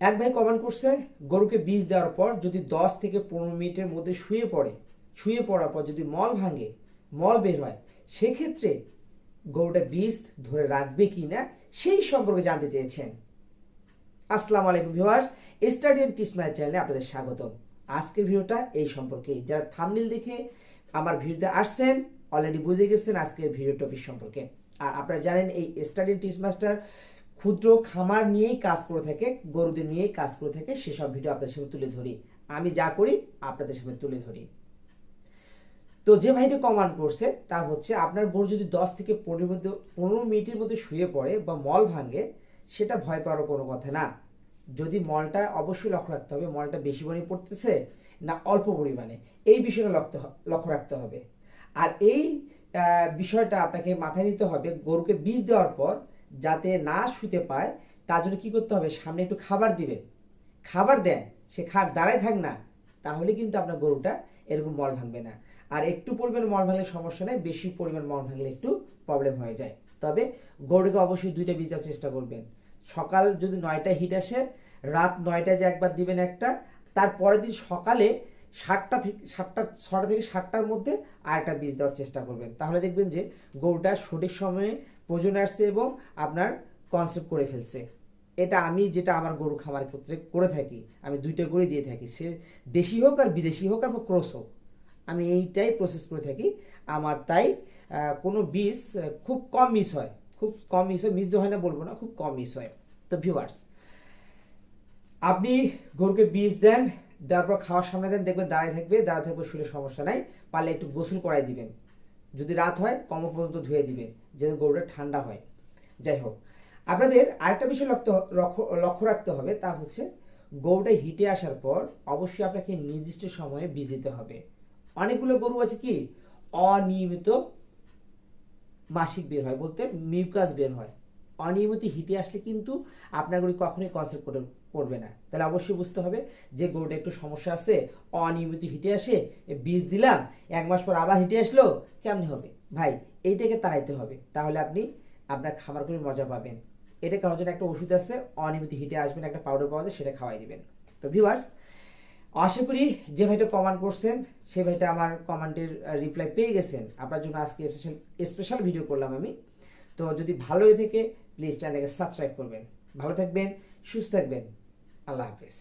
এক ভাই কমেন্ট করছে, গরুকে বীজ দেওয়ার পর যদি দশ থেকে পনেরো মিনিটের মধ্যে শুয়ে পড়ে, শুয়ে পড়ার পর যদি মল ভাঙে, মল বের হয়, সেক্ষেত্রে গরুটা বীজ ধরে রাখবে কি না সেই সম্পর্কে জানতে চেয়েছেন। আসসালামু আলাইকুম ভিউয়ার্স, স্টাডিয়াম টিসমাই চ্যানেলে আপনাদের স্বাগতম। আজকের ভিডিওটা এই সম্পর্কে যারা থামনিল দেখে আমার ভিডিওতে আসছেন অলরেডি বুঝে গেছেন আজকের ভিডিও টপিক সম্পর্কে। আর আপনারা জানেন এই স্টাডিয়াম টিস মাস্টার ক্ষুদ্র খামার নিয়েই কাজ করে থাকে, গরুদের নিয়েই কাজ করে থাকে, সেসব ভিডিও আপনাদের সামনে তুলে ধরি। আমি যা করি, আপনাদের সামনে তুলে ধরি। তো যে ভাইটি কমান্ড করছে, তা হচ্ছে আপনার গরু যদি দশ থেকে পনেরো মধ্যে পনেরো মিনিটের মধ্যে শুয়ে পড়ে বা মল ভাঙে, সেটা ভয় পাওয়ার কোনো কথা না। যদি মলটা অবশ্যই লক্ষ্য রাখতে হবে, মলটা বেশি পরিমাণে পড়তেছে না অল্প পরিমাণে? এই বিষয়টা লক্ষ্য লক্ষ্য রাখতে হবে। আর এই বিষয়টা আপনাকে মাথায় নিতে হবে, গরুকে বীজ দেওয়ার পর যাতে না শুতে পায়, তার জন্য কি করতে হবে? সামনে একটু খাবার দিবেন। খাবার দেন, সে খা দাঁড়ায় থাক না, তাহলে কিন্তু আপনার গরুটা এরকম মল ভাঙবে না। আর একটু পরিমাণ মল ভাঙলে সমস্যা নেই, বেশি পরিমাণ মল ভাঙলে একটু প্রবলেম হয়ে যায়। তবে গরুকে অবশ্যই দুইটা দেওয়ার চেষ্টা করবেন। সকাল যদি নয়টায় হিট আসে, রাত নয়টায় যে একবার দিবেন একটা, তার পরের দিন সকালে সাতটা থেকে সাতটা, ছটা থেকে সাতটার মধ্যে আর একটা বীজ দেওয়ার চেষ্টা করবেন। তাহলে দেখবেন যে গরুটা সঠিক সময়ে প্রয়োজনে আসছে এবং আপনার কনসেপ্ট করে ফেলছে। এটা আমি যেটা আমার গরু খামারের ক্ষেত্রে করে থাকি, আমি দুইটা করে দিয়ে থাকি। সে দেশি হোক আর বিদেশি হোক আর ক্রস হোক, আমি এইটাই প্রসেস করে থাকি। আমার তাই কোনো বীজ খুব কম মিস হয়। খুব কম মিস হয় মিস হয় না বলব না, খুব কম মিস হয়। তো ভিউয়ার্স আপনি গরুকে বীজ দেন দেওয়ার পর খাওয়ার সামনে দেন, দেখবেন দাঁড়িয়ে থাকবে দাঁড়িয়ে থাকবে, শুলে সমস্যা নাই। পারলে একটু গোসল করাই দিবেন। যদি রাত হয় কমর পর্যন্ত ধুয়ে দিবেন যেন গরুটা ঠান্ডা হয়। যাই হোক, আপনাদের আরেকটা বিষয় লক্ষ্য লক্ষ্য রাখতে হবে, তা হচ্ছে গরুটা হিটে আসার পর অবশ্যই আপনাকে নির্দিষ্ট সময়ে বীজ দিতে হবে। অনেকগুলো গরু আছে কি? অনিয়মিত মাসিক বের হয় বলতে, মিউকাস বের হয়। অনিয়মিত হিটে আসলে কিন্তু আপনার গরু কখনোই কনসেপ্ট করে করবে না। তাহলে অবশ্যই বুঝতে হবে যে গরুটা একটু সমস্যা আছে, অনিয়মিত হিটে আসে বীজ দিলাম, এক মাস পর আবার হিটে আসলো, কেমনি হবে? ভাই, এইটাকে তাড়াইতে হবে। তাহলে আপনি আপনার খাবার করে মজা পাবেন। এটা কারোর জন্য একটা ওষুধ আছে, অনিয়মিত হিটে আসবেন, একটা পাউডার পাওয়া যায়, সেটা খাওয়াই দিবেন। তো ভিউয়ার্স আশা করি যে ভাইটা কমেন্ট করছেন সেই ভাইটা আমার কমেন্টের রিপ্লাই পেয়ে গেছেন। আপনার জন্য আজকে স্পেশাল ভিডিও করলাম আমি। তো যদি ভালো থেকে প্লিজ চ্যানেলকে সাবস্ক্রাইব করবেন। ভালো থাকবেন সুস্থ থাকবেন। আল্লাহ হাফেজ।